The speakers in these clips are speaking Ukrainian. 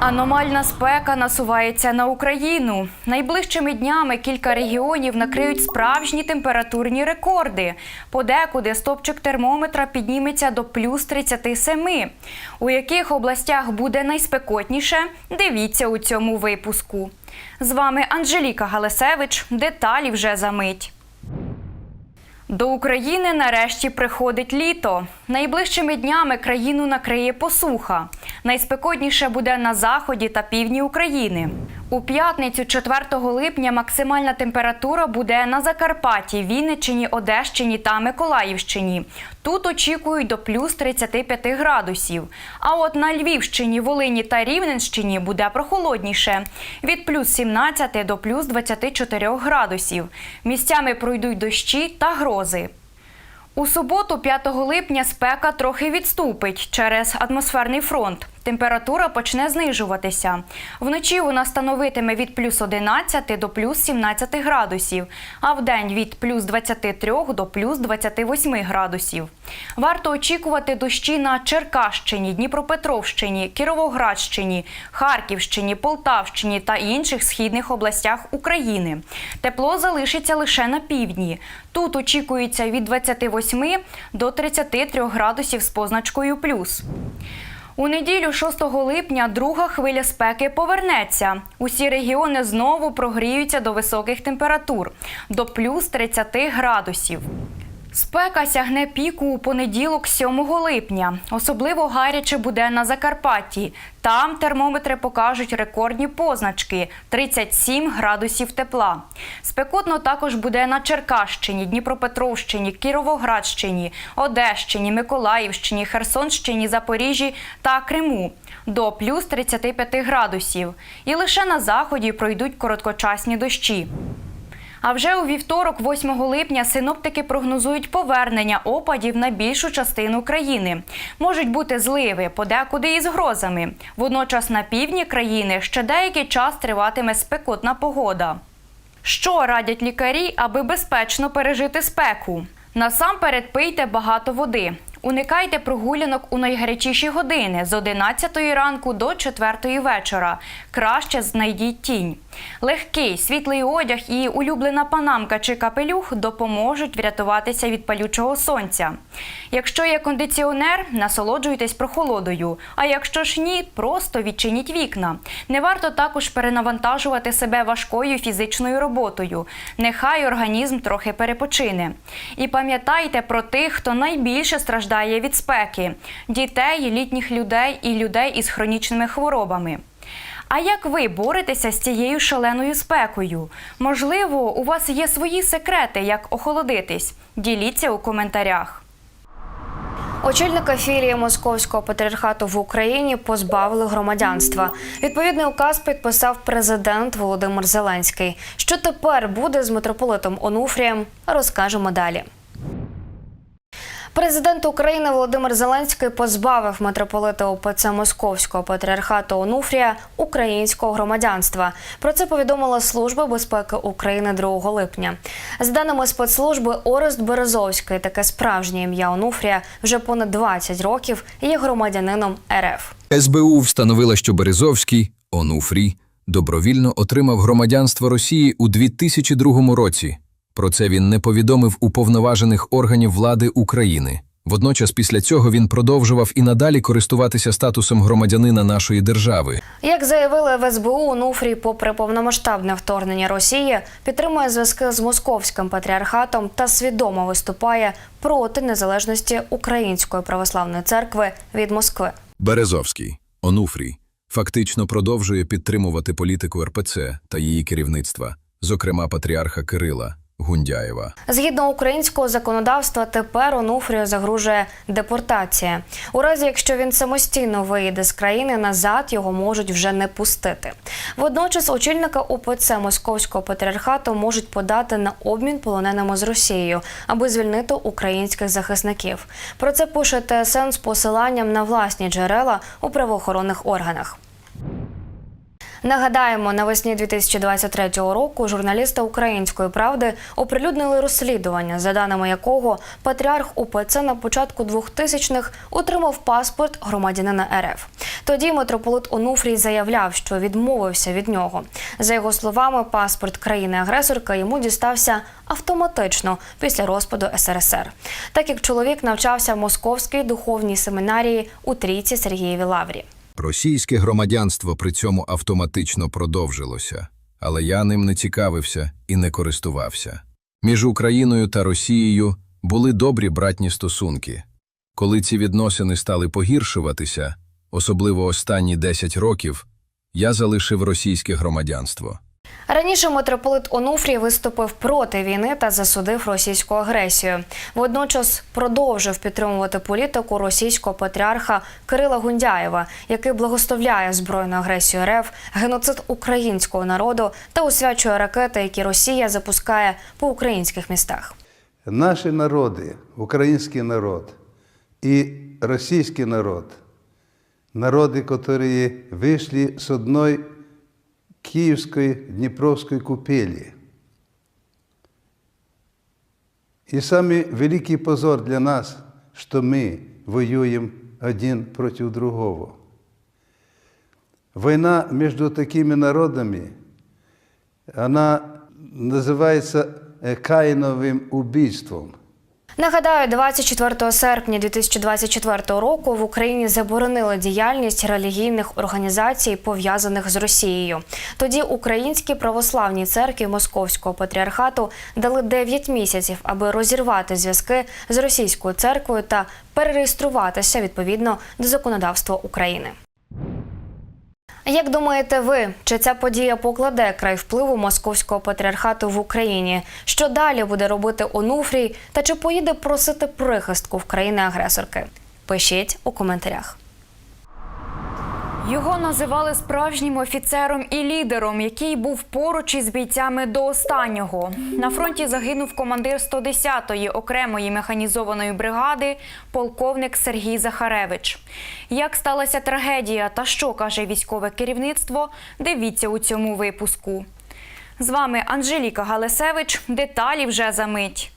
Аномальна спека насувається на Україну. Найближчими днями кілька регіонів накриють справжні температурні рекорди. Подекуди стопчик термометра підніметься до плюс 37. У яких областях буде найспекотніше? Дивіться у цьому випуску. З вами Анжеліка Галасевич. Деталі вже за мить. До України нарешті приходить літо. Найближчими днями країну накриє посуха. Найспекотніше буде на заході та півдні України. У п'ятницю, 4 липня, максимальна температура буде на Закарпатті, Вінниччині, Одещині та Миколаївщині. Тут очікують до плюс 35 градусів. А от на Львівщині, Волині та Рівненщині буде прохолодніше від плюс 17 до плюс 24 градусів. Місцями пройдуть дощі та грози. У суботу, 5 липня, спека трохи відступить через атмосферний фронт. Температура почне знижуватися. Вночі вона становитиме від плюс 11 до плюс 17 градусів, а вдень від плюс 23 до плюс 28 градусів. Варто очікувати дощі на Черкащині, Дніпропетровщині, Кіровоградщині, Харківщині, Полтавщині та інших східних областях України. Тепло залишиться лише на півдні. Тут очікується від 28 до 33 градусів з позначкою плюс. У неділю 6 липня друга хвиля спеки повернеться. Усі регіони знову прогріються до високих температур до плюс 30 градусів. Спека сягне піку у понеділок 7 липня. Особливо гаряче буде на Закарпатті. Там термометри покажуть рекордні позначки 37 градусів тепла. Спекотно також буде на Черкащині, Дніпропетровщині, Кіровоградщині, Одещині, Миколаївщині, Херсонщині, Запоріжжі та Криму до плюс 35 градусів. І лише на заході пройдуть короткочасні дощі. А вже у вівторок, 8 липня, синоптики прогнозують повернення опадів на більшу частину країни. Можуть бути зливи, подекуди із грозами. Водночас на півдні країни ще деякий час триватиме спекотна погода. Що радять лікарі, аби безпечно пережити спеку? Насамперед пийте багато води. Уникайте прогулянок у найгарячіші години з 11 ранку до 4 вечора. Краще знайдіть тінь. Легкий, світлий одяг і улюблена панамка чи капелюх допоможуть врятуватися від палючого сонця. Якщо є кондиціонер, насолоджуйтесь прохолодою. А якщо ж ні, просто відчиніть вікна. Не варто також перенавантажувати себе важкою фізичною роботою. Нехай організм трохи перепочине. І пам'ятайте про тих, хто найбільше страждає від спеки: дітей, літніх людей і людей із хронічними хворобами. А як ви боретеся з цією шаленою спекою? Можливо, у вас є свої секрети, як охолодитись? Діліться у коментарях. Очільника філії Московського патріархату в Україні позбавили громадянства. Відповідний указ підписав президент Володимир Зеленський. Що тепер буде з митрополитом Онуфрієм, розкажемо далі. Президент України Володимир Зеленський позбавив митрополита ОПЦ Московського патріархату Онуфрія українського громадянства. Про це повідомила Служба безпеки України 2 липня. За даними спецслужби, Орест Березовський, таке справжнє ім'я Онуфрія, вже понад 20 років є громадянином РФ. СБУ встановила, що Березовський Онуфрій добровільно отримав громадянство Росії у 2002 році. Про це він не повідомив уповноважених органів влади України. Водночас, після цього він продовжував і надалі користуватися статусом громадянина нашої держави. Як заявили в СБУ, Онуфрій, попри повномасштабне вторгнення Росії, підтримує зв'язки з московським патріархатом та свідомо виступає проти незалежності Української православної церкви від Москви. Березовський Онуфрій фактично продовжує підтримувати політику РПЦ та її керівництва, зокрема патріарха Кирила Гундяєва. Згідно українського законодавства, тепер Онуфрію загрожує депортація. У разі, якщо він самостійно виїде з країни, назад його можуть вже не пустити. Водночас очільника УПЦ Московського патріархату можуть подати на обмін полоненими з Росією, аби звільнити українських захисників. Про це пише ТСН з посиланням на власні джерела у правоохоронних органах. Нагадаємо, навесні 2023 року журналісти Української правди оприлюднили розслідування, за даними якого патріарх УПЦ на початку 2000-х отримав паспорт громадянина РФ. Тоді митрополит Онуфрій заявляв, що відмовився від нього. За його словами, паспорт країни-агресорка йому дістався автоматично після розпаду СРСР, так як чоловік навчався в Московській духовній семінарії у Трійці Сергієві Лаврі. Російське громадянство при цьому автоматично продовжилося, але я ним не цікавився і не користувався. Між Україною та Росією були добрі братні стосунки. Коли ці відносини стали погіршуватися, особливо останні 10 років, я залишив російське громадянство. Раніше митрополит Онуфрій виступив проти війни та засудив російську агресію. Водночас продовжив підтримувати політику російського патріарха Кирила Гундяєва, який благословляє збройну агресію РФ, геноцид українського народу та освячує ракети, які Росія запускає по українських містах. Наші народи, український народ і російський народ, народи, які вийшли з одної Київської Дніпровської купелі. І самый великий позор для нас, что мы воюем один против другого. Война между такими народами, она называется э, Каиновым убийством. Нагадаю, 24 серпня 2024 року в Україні заборонили діяльність релігійних організацій, пов'язаних з Росією. Тоді українські православні церкві Московського патріархату дали 9 місяців, аби розірвати зв'язки з російською церквою та перереєструватися відповідно до законодавства України. Як думаєте ви, чи ця подія покладе край впливу московського патріархату в Україні? Що далі буде робити Онуфрій та чи поїде просити прихистку в країни-агресорки? Пишіть у коментарях. Його називали справжнім офіцером і лідером, який був поруч із бійцями до останнього. На фронті загинув командир 110-ї окремої механізованої бригади, полковник Сергій Захаревич. Як сталася трагедія та що каже військове керівництво? Дивіться у цьому випуску. З вами Анжеліка Галесевич. Деталі вже за мить.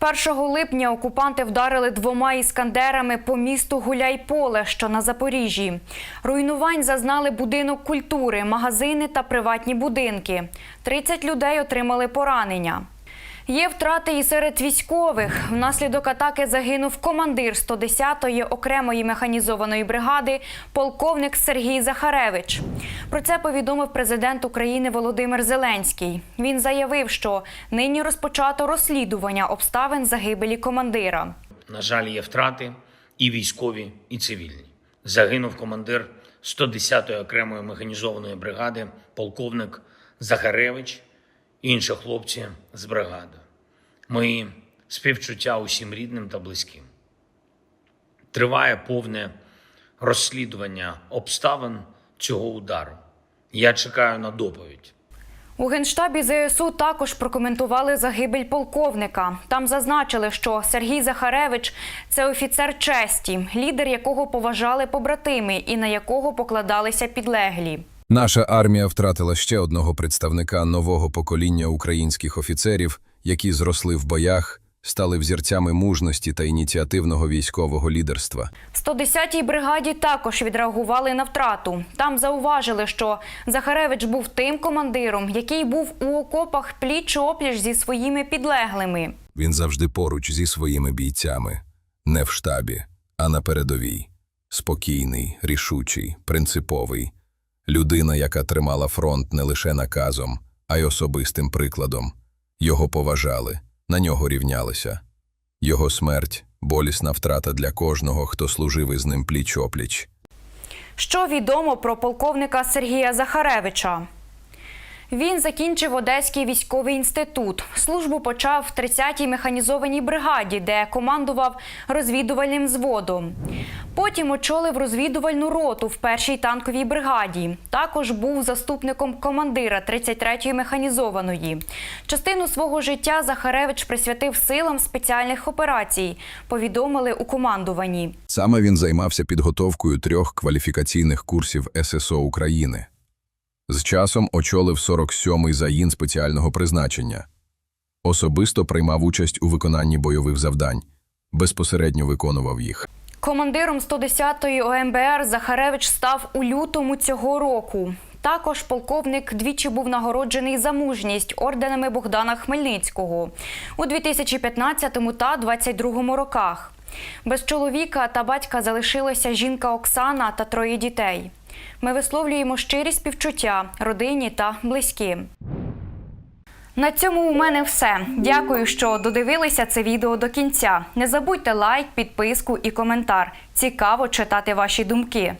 1 липня окупанти вдарили двома іскандерами по місту Гуляйполе, що на Запоріжжі. Руйнувань зазнали будинок культури, магазини та приватні будинки. 30 людей отримали поранення. Є втрати і серед військових. Внаслідок атаки загинув командир 110-ї окремої механізованої бригади, полковник Сергій Захаревич. Про це повідомив президент України Володимир Зеленський. Він заявив, що нині розпочато розслідування обставин загибелі командира. На жаль, є втрати і військові, і цивільні. Загинув командир 110-ї окремої механізованої бригади, полковник Захаревич інші хлопці з бригади. Мої співчуття усім рідним та близьким. Триває повне розслідування обставин цього удару. Я чекаю на доповідь. У генштабі ЗСУ також прокоментували загибель полковника. Там зазначили, що Сергій Захаревич це офіцер честі, лідер якого поважали побратими і на якого покладалися підлеглі. Наша армія втратила ще одного представника нового покоління українських офіцерів, які зросли в боях, стали взірцями мужності та ініціативного військового лідерства. В 110-й бригаді також відреагували на втрату. Там зауважили, що Захаревич був тим командиром, який був у окопах пліч-опліч зі своїми підлеглими. Він завжди поруч зі своїми бійцями, не в штабі, а на передовій. Спокійний, рішучий, принциповий. Людина, яка тримала фронт не лише наказом, а й особистим прикладом. Його поважали, на нього рівнялися. Його смерть болісна втрата для кожного, хто служив із ним пліч-опліч. Що відомо про полковника Сергія Захаревича? Він закінчив Одеський військовий інститут. Службу почав в 30-й механізованій бригаді, де командував розвідувальним взводом. Потім очолив розвідувальну роту в першій танковій бригаді. Також був заступником командира 33-ї механізованої. Частину свого життя Захаревич присвятив силам спеціальних операцій. Повідомили у командуванні. Саме він займався підготовкою трьох кваліфікаційних курсів ССО України. З часом очолив 47-й загін спеціального призначення. Особисто приймав участь у виконанні бойових завдань, безпосередньо виконував їх. Командиром 110-ї ОМБР Захаревич став у лютому цього року. Також полковник двічі був нагороджений за мужність орденами Богдана Хмельницького у 2015 та 2022 роках. Без чоловіка та батька залишилася жінка Оксана та троє дітей. Ми висловлюємо щирі співчуття родині та близьким. На цьому у мене все. Дякую, що додивилися це відео до кінця. Не забудьте лайк, підписку і коментар. Цікаво читати ваші думки.